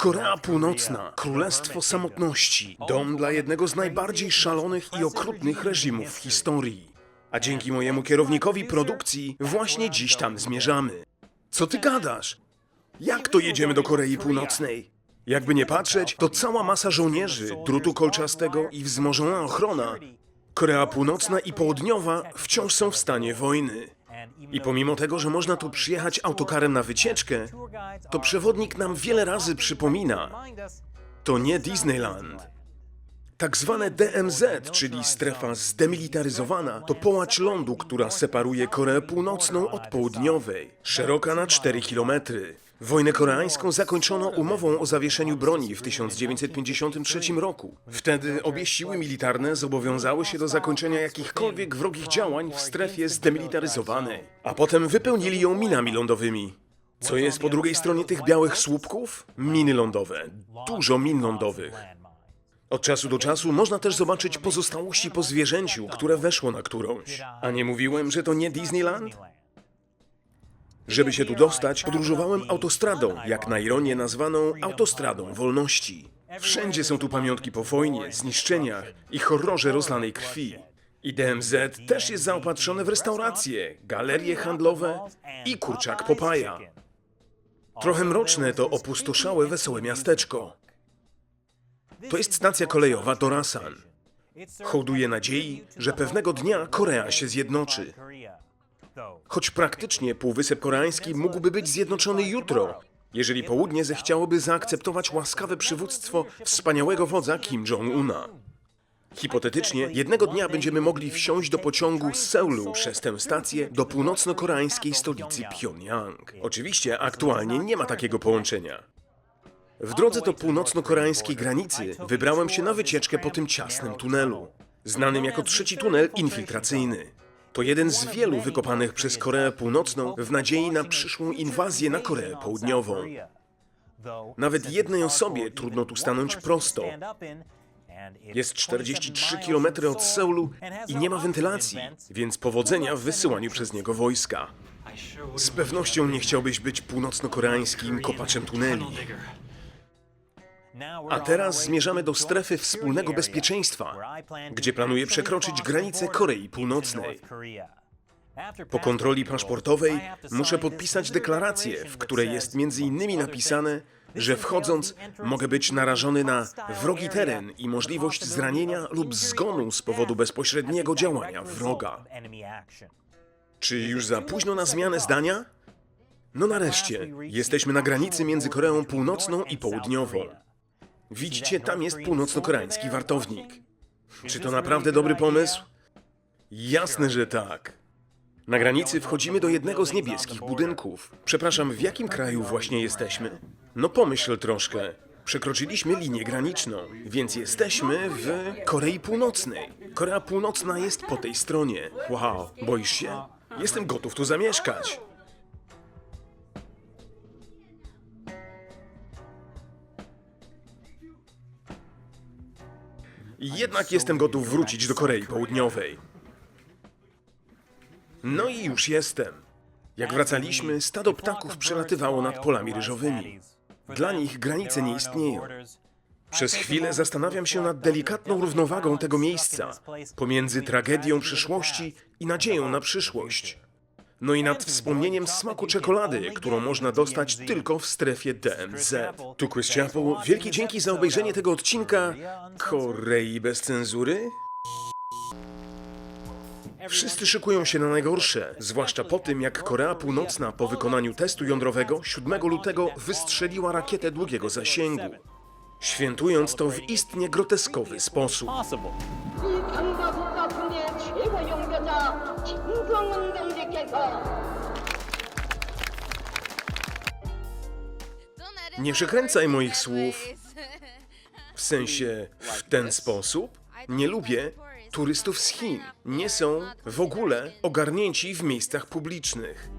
Korea Północna, Królestwo Samotności, dom dla jednego z najbardziej szalonych i okrutnych reżimów w historii. A dzięki mojemu kierownikowi produkcji właśnie dziś tam zmierzamy. Co ty gadasz? Jak to jedziemy do Korei Północnej? Jakby nie patrzeć, to cała masa żołnierzy, drutu kolczastego i wzmożona ochrona. Korea Północna i Południowa wciąż są w stanie wojny. I pomimo tego, że można tu przyjechać autokarem na wycieczkę, to przewodnik nam wiele razy przypomina, to nie Disneyland. Tak zwane DMZ, czyli strefa zdemilitaryzowana, to połacz lądu, która separuje Koreę Północną od Południowej, szeroka na 4 kilometry. Wojnę koreańską zakończono umową o zawieszeniu broni w 1953 roku. Wtedy obie siły militarne zobowiązały się do zakończenia jakichkolwiek wrogich działań w strefie zdemilitaryzowanej, a potem wypełnili ją minami lądowymi. Co jest po drugiej stronie tych białych słupków? Miny lądowe. Dużo min lądowych. Od czasu do czasu można też zobaczyć pozostałości po zwierzęciu, które weszło na którąś. A nie mówiłem, że to nie Disneyland? Żeby się tu dostać, podróżowałem autostradą, jak na ironię nazwaną autostradą wolności. Wszędzie są tu pamiątki po wojnie, zniszczeniach i horrorze rozlanej krwi. I DMZ też jest zaopatrzone w restauracje, galerie handlowe i kurczak Popaja. Trochę mroczne to opustoszałe, wesołe miasteczko. To jest stacja kolejowa Dorasan. Hołduje nadziei, że pewnego dnia Korea się zjednoczy. Choć praktycznie Półwysep Koreański mógłby być zjednoczony jutro, jeżeli południe zechciałoby zaakceptować łaskawe przywództwo wspaniałego wodza Kim Jong-una. Hipotetycznie, jednego dnia będziemy mogli wsiąść do pociągu z Seulu przez tę stację do północno-koreańskiej stolicy Pjongjang. Oczywiście aktualnie nie ma takiego połączenia. W drodze do północno-koreańskiej granicy wybrałem się na wycieczkę po tym ciasnym tunelu, znanym jako trzeci tunel infiltracyjny. To jeden z wielu wykopanych przez Koreę Północną w nadziei na przyszłą inwazję na Koreę Południową. Nawet jednej osobie trudno tu stanąć prosto. Jest 43 km od Seulu i nie ma wentylacji, więc powodzenia w wysyłaniu przez niego wojska. Z pewnością nie chciałbyś być północno-koreańskim kopaczem tuneli. A teraz zmierzamy do strefy wspólnego bezpieczeństwa, gdzie planuję przekroczyć granicę Korei Północnej. Po kontroli paszportowej muszę podpisać deklarację, w której jest między innymi napisane, że wchodząc mogę być narażony na wrogi teren i możliwość zranienia lub zgonu z powodu bezpośredniego działania wroga. Czy już za późno na zmianę zdania? No nareszcie, jesteśmy na granicy między Koreą Północną i Południową. Widzicie, tam jest północno-koreański wartownik. Czy to naprawdę dobry pomysł? Jasne, że tak. Na granicy wchodzimy do jednego z niebieskich budynków. Przepraszam, w jakim kraju właśnie jesteśmy? No pomyśl troszkę. Przekroczyliśmy linię graniczną, więc jesteśmy w Korei Północnej. Korea Północna jest po tej stronie. Wow, boisz się? Jestem gotów tu zamieszkać. Jednak jestem gotów wrócić do Korei Południowej. No i już jestem. Jak wracaliśmy, stado ptaków przelatywało nad polami ryżowymi. Dla nich granice nie istnieją. Przez chwilę zastanawiam się nad delikatną równowagą tego miejsca pomiędzy tragedią przeszłości i nadzieją na przyszłość. No i nad wspomnieniem smaku czekolady, którą można dostać tylko w strefie DMZ. Tu Chapel, wielkie dzięki za obejrzenie tego odcinka Korei bez cenzury. Wszyscy szykują się na najgorsze, zwłaszcza po tym, jak Korea Północna po wykonaniu testu jądrowego 7 lutego wystrzeliła rakietę długiego zasięgu, świętując to w istnie groteskowy sposób. 용병자 김정은 경제께서 Nie przekręcaj moich słów. W sensie, w ten sposób? Nie lubię turystów z Chin. Nie są w ogóle ogarnięci w miejscach publicznych.